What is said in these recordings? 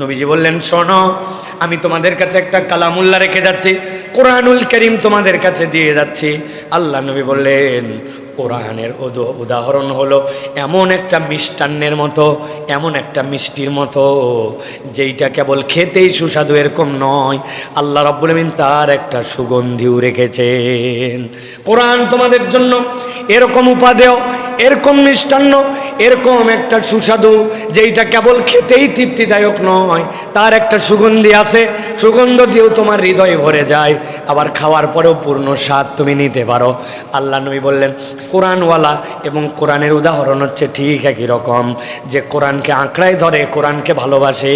নবীজি বললেন, শোনো, আমি তোমাদের কাছে একটা কালামুল্লা রেখে যাচ্ছি, কোরআনুল করিম তোমাদের কাছে দিয়ে যাচ্ছি। আল্লাহ নবী বললেন, কোরআনের উদ- উদাহরণ হলো এমন একটা মিষ্টান্নের মতো, এমন একটা মিষ্টির মতো, যেইটা কেবল খেতেই সুস্বাদু, এরকম নয়। আল্লাহ রব্বুল তার একটা সুগন্ধিও রেখেছেন। কোরআন তোমাদের জন্য এরকম উপাদেয়, এরকম মিষ্টান্ন এরকম একটা সুস্বাদু যেইটা কেবল খেতেই তৃপ্তিদায়ক নয়, তার একটা সুগন্ধি আছে, সুগন্ধ দিয়েও তোমার হৃদয় ভরে যায়, আবার খাওয়ার পরেও পূর্ণ স্বাদ তুমি নিতে পারো। আল্লাহ নবী বললেন, কোরআনওয়ালা এবং কোরআনের উদাহরণ হচ্ছে ঠিক একই রকম, যে কোরআনকে আঁকড়ায় ধরে, কোরআনকে ভালোবাসে,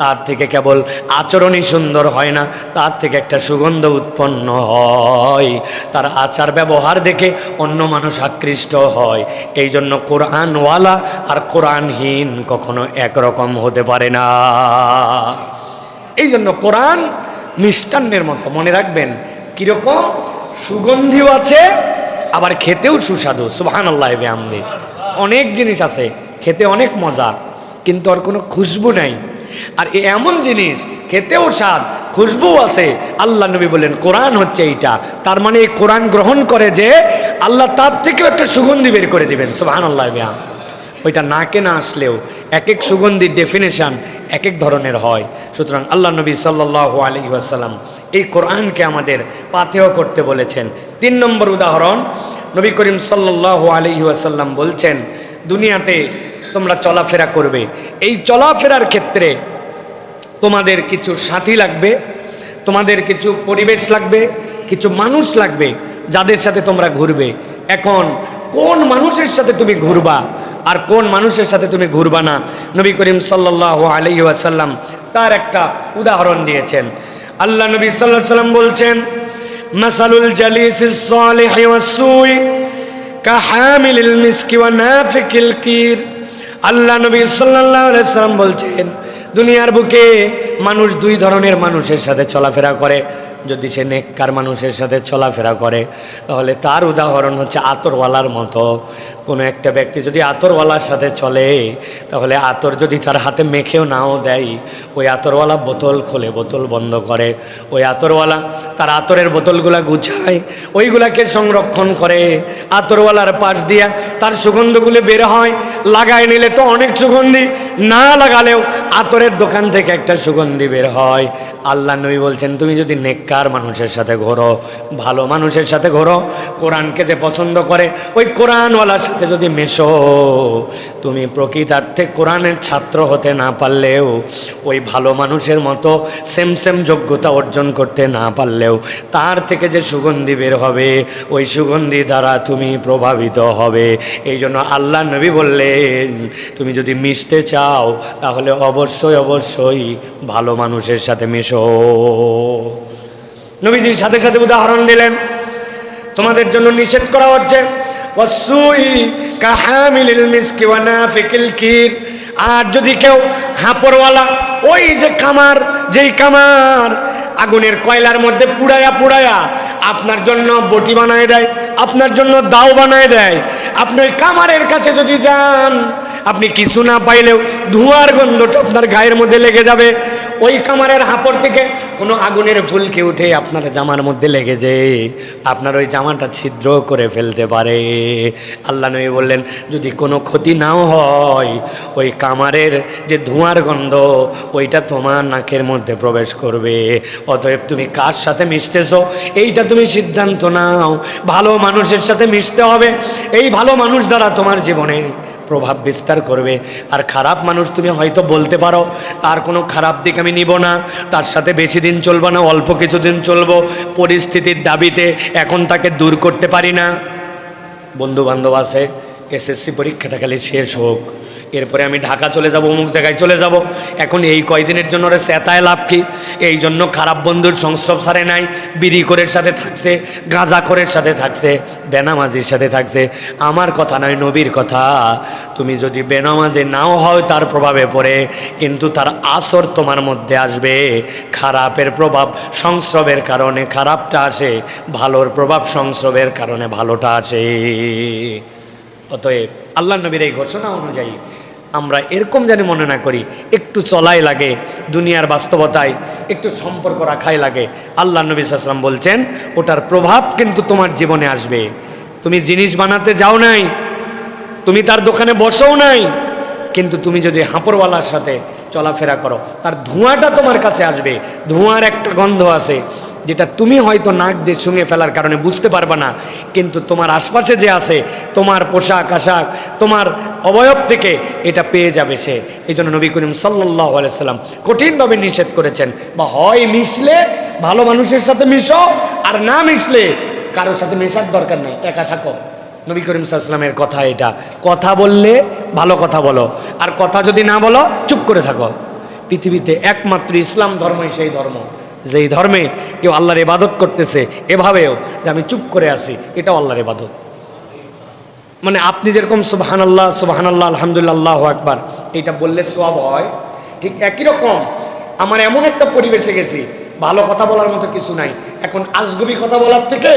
তার থেকে কেবল আচরণই সুন্দর হয় না, তার থেকে একটা সুগন্ধ উৎপন্ন হয়, তার আচার ব্যবহার দেখে অন্য মানুষ আকৃষ্ট হয়। এই জন্য কোরআনওয়ালা আর কোরআনহীন কখনো একরকম হতে পারে না। এই জন্য কোরআন মিষ্টান্নের মতো, মনে রাখবেন, কীরকম? সুগন্ধিও আছে, আবার খেতেও সুস্বাদু। সুবহান আল্লাহ আমদি অনেক জিনিস আছে, খেতে অনেক মজা, কিন্তু আর কোনো খুশবু নাই। আর এমন জিনিস, খেতেও স্বাদ খুশবু আছে। আল্লাহ নবী বলেন কোরআন হচ্ছে এইটা। তার মানে এই কোরআন গ্রহণ করে যে, আল্লাহ তার থেকেও একটা সুগন্ধি বের করে দিবেন। সুবহান আল্লাহ ওইটা নাকে না আসলেও এক এক সুগন্ধির ডেফিনেশন এক এক ধরনের হয়। সুতরাং আল্লাহ নবী সাল্লাহ আলী আসাল্লাম এই কোরআনকে আমাদের পাথেয় করতে বলেছেন। তিন নম্বর উদাহরণ, নবী করিম সাল্লাহ আলী আসাল্লাম বলছেন, দুনিয়াতে তোমরা চলাফেরা করবে। এই চলাফেরার ক্ষেত্রে তোমাদের কিছু সাথী লাগবে, তোমাদের কিছু পরিবেশ লাগবে, কিছু মানুষ লাগবে যাদের সাথে তোমরা ঘুরবে। এখন কোন মানুষের সাথে তুমি ঘুরবা? আর কোন মানুষের সাথে তুমি ঘুরবা না? নবী করিম সাল্লাহ আলী আসাল্লাম তার একটা উদাহরণ দিয়েছেন। আল্লাহ নবী সাল্লাহ সাল্লাম বলছেন, মাসালুল কাহামিলিল কির। আল্লাহ সাল্লাম বলছেন, দুনিয়ার বুকে মানুষ দুই ধরনের মানুষের সাথে চলাফেরা করে। যদি সে নেককার মানুষের সাথে চলাফেরা করে, তাহলে তার উদাহরণ হচ্ছে আতরওয়ালার মতো। কোনো একটা ব্যক্তি যদি আতরওয়ালার সাথে চলে, তাহলে আতর যদি তার হাতে মেখেও নাও দেয়, ওই আতরওয়ালা বোতল খোলে, বোতল বন্ধ করে। ওই আতরওয়ালা তার আতরের বোতলগুলা গুছায়, ওইগুলাকে সংরক্ষণ করে। আতরওয়ালার পাশ দিয়া তার সুগন্ধগুলো বের হয়, লাগায় নিলে তো অনেক সুগন্ধি, না লাগালেও আতরের দোকান থেকে একটা সুগন্ধি বের হয়। আল্লাহ নবী বলছেন, তুমি যদি নেককার মানুষের সাথে ঘোরো, ভালো মানুষের সাথে ঘোরো, কোরআনকে যে পছন্দ করে, ওই কোরআনওয়ালার সাথে যদি মেশো, তুমি প্রকৃতার্থে কোরআনের ছাত্র হতে না পারলেও, ওই ভালো মানুষের মতো সেম সেম যোগ্যতা অর্জন করতে না পারলেও, তার থেকে যে সুগন্ধি বের হবে, ওই সুগন্ধি দ্বারা তুমি প্রভাবিত হবে। এই জন্য আল্লাহ নবী বললেন, তুমি যদি মিশতে চাও, তাহলে অবশ্যই অবশ্যই ভালো মানুষের সাথে মিশো। নবীজির সাথে সাথে উদাহরণ দিলেন। তোমাদের জন্য নিষেধ করা হচ্ছে আর যদি কেউ হাঁপড়ওয়ালা, ওই যে কামার যেই কামার আগুনের কয়লার মধ্যে পুড়ায়া পুড়ায়া আপনার জন্য বটি বানায় দেয়, আপনার জন্য দাও বানায় দেয়, আপনি কামারের কাছে যদি যান আপনি কিছু না পাইলেও ধোঁয়ার গন্ধটা আপনার গায়ের মধ্যে লেগে যাবে। ওই কামারের হাঁপড় থেকে কোনো আগুনের ফুলকে উঠে আপনার জামার মধ্যে লেগে যে আপনার ওই জামাটা ছিদ্র করে ফেলতে পারে। আল্লাহ নবী বললেন, যদি কোনো ক্ষতি নাও হয়, ওই কামারের যে ধোঁয়ার গন্ধ, ওইটা তোমার নাকের মধ্যে প্রবেশ করবে। অতএব তুমি কার সাথে মিশতেছো? এইটা তুমি সিদ্ধান্ত নাও। ভালো মানুষের সাথে মিশতে হবে। এই ভালো মানুষ দ্বারা তোমার জীবনে প্রভাব বিস্তার করবে। আর খারাপ মানুষ তুমি হয়তো বলতে পারো, তার কোনো খারাপ দিক আমি নিব না, তার সাথে বেশি দিন চলবো না, অল্প কিছুদিন চলবো। পরিস্থিতির দাবিতে এখন তাকে দূর করতে পারি না। বন্ধু বান্ধব আছে, এসএসসি পরীক্ষাটা খালি শেষ হোক। এরপরে আমি ঢাকা চলে যাব, অমুক জায়গায় চলে যাব। এখন এই কয়দিনের জন্য ওরা সেতায় লাভ কি? এই জন্য খারাপ বন্ধুর সংস্রব সারে নাই, বিড়ি করের সাথে থাকছে, গাঁজা করের সাথে থাকছে, বেনামাজির সাথে থাকছে। আমার কথা নয়, নবীর কথা। তুমি যদি বেনামাজে নাও হও, তার প্রভাবে পড়ে, কিন্তু তার আসর তোমার মধ্যে আসবে। খারাপের প্রভাব সংস্রবের কারণে, খারাপটা আসে, ভালোর প্রভাব সংস্রবের কারণে, ভালোটা আসে। অতএব আল্লাহ নবীর এই ঘোষণা অনুযায়ী আমরা এরকম জানি মনে না করি, একটু চলাই লাগে, দুনিয়ার বাস্তবতায় একটু সম্পর্ক রাখাই লাগে। আল্লাহ নবী সাল্লাম বলছেন, ওটার প্রভাব কিন্তু তোমার জীবনে আসবে। তুমি জিনিস বানাতে যাও নাই, তুমি তার দোকানে বসেও নাই, কিন্তু তুমি যদি হাঁপড়ওয়ালার সাথে চলাফেরা করো, তার ধোঁয়াটা তোমার কাছে আসবে, ধোঁয়ার একটা গন্ধ আছে। যেটা তুমি হয়তো নাক দিয়ে শুঙে ফেলার কারণে বুঝতে পারবে না, কিন্তু তোমার আশপাশে যে আছে, তোমার পোশাক, আশাক, তোমার অবয়ব থেকে এটা পেয়ে যাবে সে। এই জন্য নবী করিম সাল্লাহ আলাইসাল্লাম কঠিনভাবে নিষেধ করেছেন, বা হয় মিশলে ভালো মানুষের সাথে মিশো, আর না মিশলে কারোর সাথে মেশার দরকার নেই, একা থাকো। নবী করিম সাল্লামের কথা এটা। কথা বললে ভালো কথা বলো, আর কথা যদি না বলো, চুপ করে থাকো। পৃথিবীতে একমাত্র ইসলাম ধর্মই সেই ধর্ম। যেই ধর্মে কেউ আল্লাহর ইবাদত করতেছে, এভাবেও যে আমি চুপ করে আছি, এটাও আল্লাহর ইবাদত। মানে আপনি যেরকম সুবাহান আল্লাহ সুবাহান আল্লাহ আলহামদুলিল্লাহ আকবার এটা বললে সব হয়। ঠিক একই রকম, আমার এমন একটা পরিবেশে গেছি, ভালো কথা বলার মতো কিছু নাই। এখন আজগুবি কথা বলার থেকে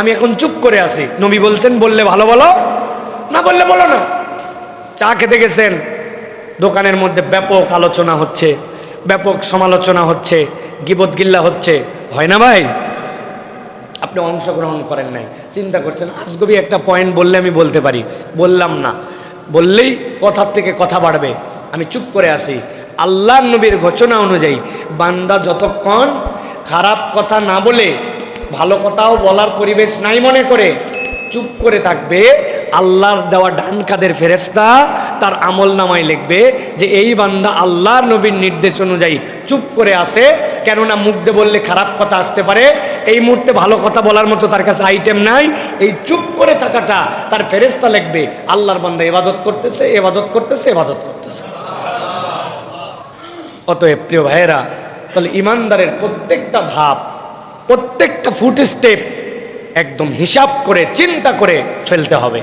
আমি এখন চুপ করে আছি। নবী বলছেন, বললে ভালো বলো, না বললে বলো না। চা খেতে গেছেন, দোকানের মধ্যে ব্যাপক আলোচনা হচ্ছে, ব্যাপক সমালোচনা হচ্ছে। গিবত গিল্লা হচ্ছে। হয় না ভাই? আপনি অংশগ্রহণ করেন নাই। চিন্তা করছেন, আজগবি একটা পয়েন্ট বললে আমি বলতে পারি। বললাম না। বললেই কথার থেকে কথা বাড়বে। আমি চুপ করে আসি আল্লাহ নবীর ঘোষণা অনুযায়ী বান্দা যতক্ষণ খারাপ কথা না বলে, ভালো কথাও বলার পরিবেশ নাই মনে করে, চুপ করে থাকবে, আল্লাহর দেওয়া ডান কাদের ফেরেস্তা তার আমল নামায় লিখবে যে, এই বান্দা আল্লাহর নবীর নির্দেশ অনুযায়ী চুপ করে আসে কেননা মুখ দিয়ে বললে খারাপ কথা আসতে পারে। এই মুহূর্তে ভালো কথা বলার মতো তার কাছে আইটেম নাই। এই চুপ করে থাকাটা তার ফেরেস্তা লিখবে আল্লাহর বান্দা এবাদত করতেছে এবাদত করতেছে এবাদত করতেছে। অতএব প্রিয় ভাইয়েরা তাহলে ইমানদারের প্রত্যেকটা ধাপ প্রত্যেকটা ফুট স্টেপ একদম হিসাব করে চিন্তা করে ফেলতে হবে।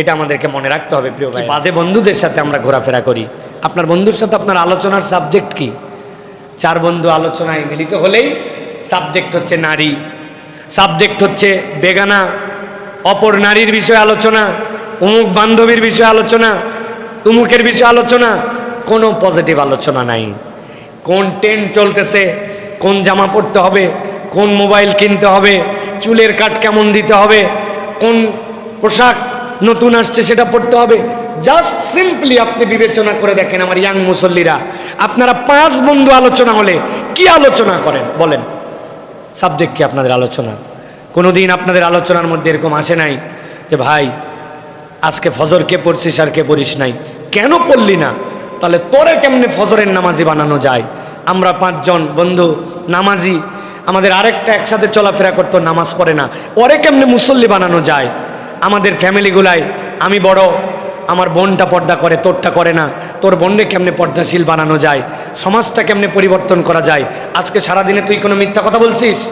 এটা আমাদেরকে মনে রাখতে হবে প্রিয় ভাই বাজে বন্ধুদের সাথে আমরা ঘোরাফেরা করি। আপনার বন্ধুর সাথে আপনার আলোচনার সাবজেক্ট কি? চার বন্ধু আলোচনায় মিলিত হলেই সাবজেক্ট হচ্ছে নারী। সাবজেক্ট হচ্ছে বেগানা, অপর নারীর বিষয়ে আলোচনা অমুক বান্ধবীর বিষয়ে আলোচনা তুমুকের বিষয়ে আলোচনা, কোনো পজিটিভ আলোচনা নাই। কোন ট্রেন চলতেছে, কোন জামা পরতে হবে, কোন মোবাইল কিনতে হবে, চুলের কাট কেমন দিতে হবে, কোন পোশাক নতুন আসছে, সেটা পড়তে হবে। জাস্ট সিম্পলি আপনি বিবেচনা করে দেখেন আমার ইয়াং মুসল্লিরা। আপনারা পাঁচ বন্ধু আলোচনা হলে কি আলোচনা করেন? বলেন। সাবজেক্ট কি আপনাদের আলোচনার কোনোদিন আপনাদের আলোচনার মধ্যে এরকম আসে নাই যে, ভাই, আজকে ফজর কে পড়ছিস আর কে পড়িস নাই? কেন পড়লি না? তাহলে তোরে কেমনে ফজরের নামাজি বানানো যায়? আমরা পাঁচজন বন্ধু, নামাজি, আমাদের আরেকটা একসাথে চলাফেরা করতো, নামাজ পড়ে না। ওরে কেমনে মুসল্লি বানানো যায়? আমাদের ফ্যামিলিগুলায় আমি বড়, আমার বোনটা পর্দা করে, তোরটা করে না। তোর বোনকে কেমনে পর্দাশীল বানানো যায়? সমাজটা কেমনে পরিবর্তন করা যায়? আজকে সারাদিনে তুই কোনো মিথ্যা কথা বলছিস?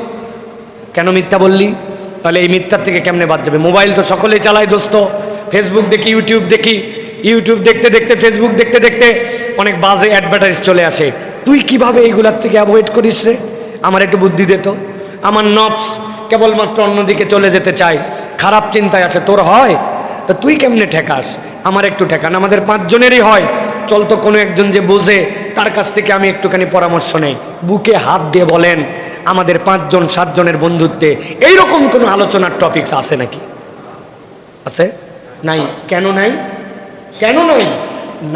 কেন মিথ্যা বললি? তাহলে এই মিথ্যার থেকে কেমনে বাদ যাবে? মোবাইল তো সকলেই চালায়, দোস্ত। ফেসবুক দেখি ইউটিউব দেখি। ইউটিউব দেখতে দেখতে ফেসবুক দেখতে দেখতে অনেক বাজে অ্যাডভার্টাইজ চলে আসে। তুই কীভাবে এইগুলার থেকে অ্যাভয়েড করিস রে? আমার একটু বুদ্ধি দে তো। আমার নবস কেবলমাত্র অন্যদিকে চলে যেতে চায়। খারাপ চিন্তায় আসে তোর হয়? তা তুই কেমনে ঠেকাস? আমার একটু ঠেকান, আমাদের পাঁচজনেরই হয়। চল তো কোনো একজন যে বোঝে, তার কাছ থেকে আমি একটুখানি পরামর্শ নেই। বুকে হাত দিয়ে বলেন, আমাদের পাঁচজন, সাতজনের বন্ধুত্বে এইরকম কোনো আলোচনার টপিকস আছে নাকি? আছে? নাই। কেন নাই? কেন নাই?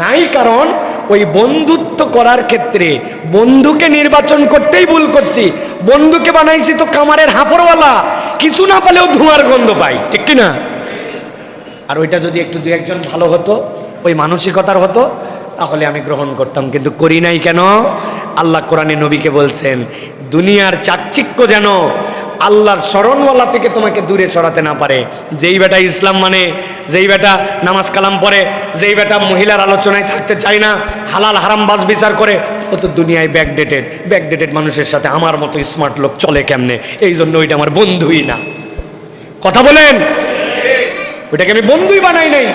নাই কারণ, ওই বন্ধুত্ব করার ক্ষেত্রে বন্ধুকে নির্বাচন করতেই ভুল করছি। বন্ধুকে বানাইছি তো কামারের হাঁপড়ওয়ালা। কিছু না পেলেও ধোঁয়ার গন্ধ পাই, ঠিক কি না আর ওইটা যদি একটু দু একজন ভালো হতো, ওই মানসিকতার হতো, তাহলে আমি গ্রহণ করতাম। কিন্তু করি নাই কেন? আল্লাহ কোরআনে নবীকে বলছেন, দুনিয়ার চাকচিক্য যেন আল্লাহর স্মরণওয়ালা থেকে তোমাকে দূরে সরাতে না পারে। যেই বেটা ইসলাম মানে যেই বেটা নামাজ কালাম পড়ে, যেই বেটা মহিলার আলোচনায় থাকতে চায় না, হালাল হারাম বাস বিচার করে ও তো দুনিয়ায় ব্যাকডেটেড ব্যাকডেটেড মানুষের সাথে আমার মতো স্মার্ট লোক চলে কেমনে? এই জন্য ওইটা আমার বন্ধুই না। কথা বলেন? ওইটাকে আমি বন্ধুই বানাই নাই।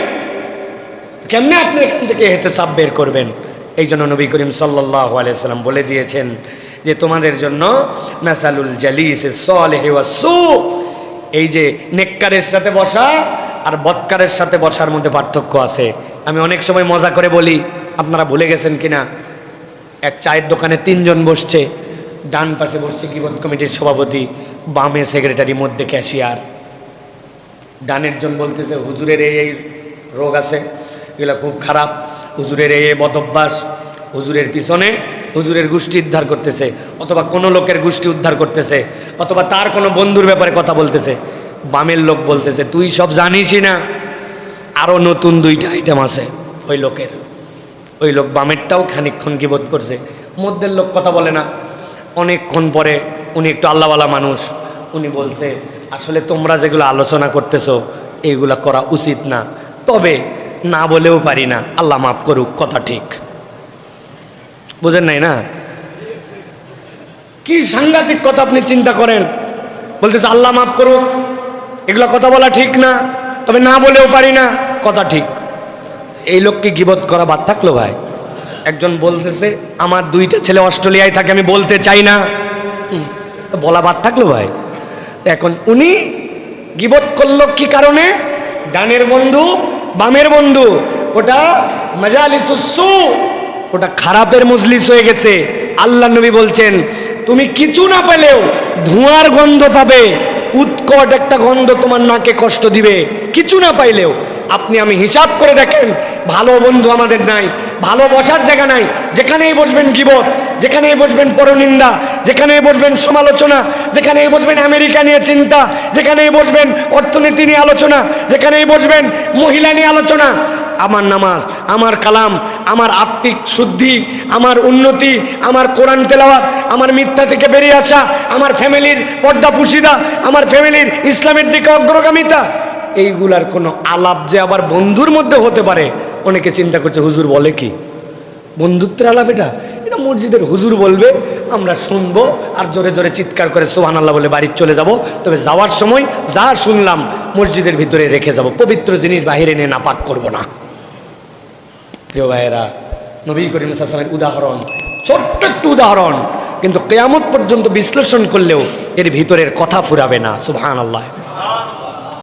কেমনে আপনি এখান থেকে হেতে সাব বের করবেন? এই জন্য নবী করিম সাল্লাহ আলাইসাল্লাম বলে দিয়েছেন যে, তোমাদের জন্য মেসালুল জালিস সু। এই যে, নেককারের সাথে বসা আর বৎকারের সাথে বসার মধ্যে পার্থক্য আছে। আমি অনেক সময় মজা করে বলি, আপনারা ভুলে গেছেন কিনা? এক চায়ের দোকানে তিনজন বসছে। ডান পাশে বসছে গিবত কমিটির সভাপতি, বামে সেক্রেটারি, মধ্যে ক্যাশিয়ার। ডানের জন বলতেছে, হুজুরের এই এই রোগ আছে, এগুলো খুব খারাপ। হুজুরের এই বদভ্যাস, হুজুরের পিছনে হুজুরের গোষ্ঠী উদ্ধার করতেছে, অথবা কোনো লোকের গোষ্ঠী উদ্ধার করতেছে, অথবা তার কোনো বন্ধুর ব্যাপারে কথা বলতেছে। বামের লোক বলতেছে, তুই সব জানিসই না আরও নতুন দুইটা আইটেম আছে ওই লোকের। ওই লোক বামেরটাও খানিকক্ষণ কিবোধ করছে। মধ্যের লোক কথা বলে না। অনেকক্ষণ পরে উনি একটু আল্লাহওয়ালা মানুষ, উনি বলছে, আসলে তোমরা যেগুলো আলোচনা করতেছো এইগুলা করা উচিত না। তবে না বলেও পারি না। আল্লাহ মাফ করুক, কথা ঠিক। বুঝেন নাই না? কি সাংঘাতিক কথা আপনি চিন্তা করেন? বলতেছে, আল্লাহ মাফ করুক, এগুলো কথা বলা ঠিক না, তবে না বলেও পারি না, কথা ঠিক। এই লোককে গিবত করা বাদ থাকল ভাই? একজন বলতেছে, আমার দুইটা ছেলে অস্ট্রেলিয়ায় থাকে, আমি বলতে চাই না। বলা বাদ থাকল ভাই? এখন উনি গিবত করল কি কারণে? ডানের বন্ধু, বামের বন্ধু। ওটা মজালিসুসু ওটা খারাপের মজলিস হয়ে গেছে। আল্লাহ নবী বলছেন, তুমি কিছু না পেলেও ধোঁয়ার গন্ধ পাবে। উৎকট একটা গন্ধ তোমার নাকে কষ্ট দিবে। কিছু না পাইলেও আপনি আমি হিসাব করে দেখেন, ভালো বন্ধু আমাদের নাই, ভালো বসার জায়গা নাই, যেখানেই বসবেন গিবত, যেখানেই বসবেন পরনিন্দা, যেখানেই বসবেন সমালোচনা, যেখানেই বসবেন আমেরিকা নিয়ে চিন্তা, যেখানেই বসবেন অর্থনীতি নিয়ে আলোচনা, যেখানেই বসবেন মহিলা নিয়ে আলোচনা, আমার নামাজ, আমার কালাম, আমার আত্মিক শুদ্ধি, আমার উন্নতি, আমার কোরআন তেলাওয়াত, আমার মিথ্যা থেকে বেরিয়ে আসা, আমার ফ্যামিলির পর্দা পুশিদা, আমার ফ্যামিলির ইসলামের দিকে অগ্রগামিতা এইগুলার কোনো আলাপ যে আবার বন্ধুর মধ্যে হতে পারে, অনেকে চিন্তা করছে, হুজুর বলে কি? বন্ধুত্বের আলাপ এটা? এটা মসজিদের হুজুর বলবে, আমরা শুনব, আর জোরে জোরে চিৎকার করে সোহান আল্লাহ বলে বাড়ি চলে যাব। তবে যাওয়ার সময় যা শুনলাম, মসজিদের ভিতরে রেখে যাব। পবিত্র জিনিস বাহিরে নিয়ে নাপাক করব না। প্রিয় ভাইয়েরা, নবী করিম উদাহরণ, ছোট্ট একটু উদাহরণ, কিন্তু কেয়ামত পর্যন্ত বিশ্লেষণ করলেও এর ভিতরের কথা ফুরাবে না সুবহান আল্লাহ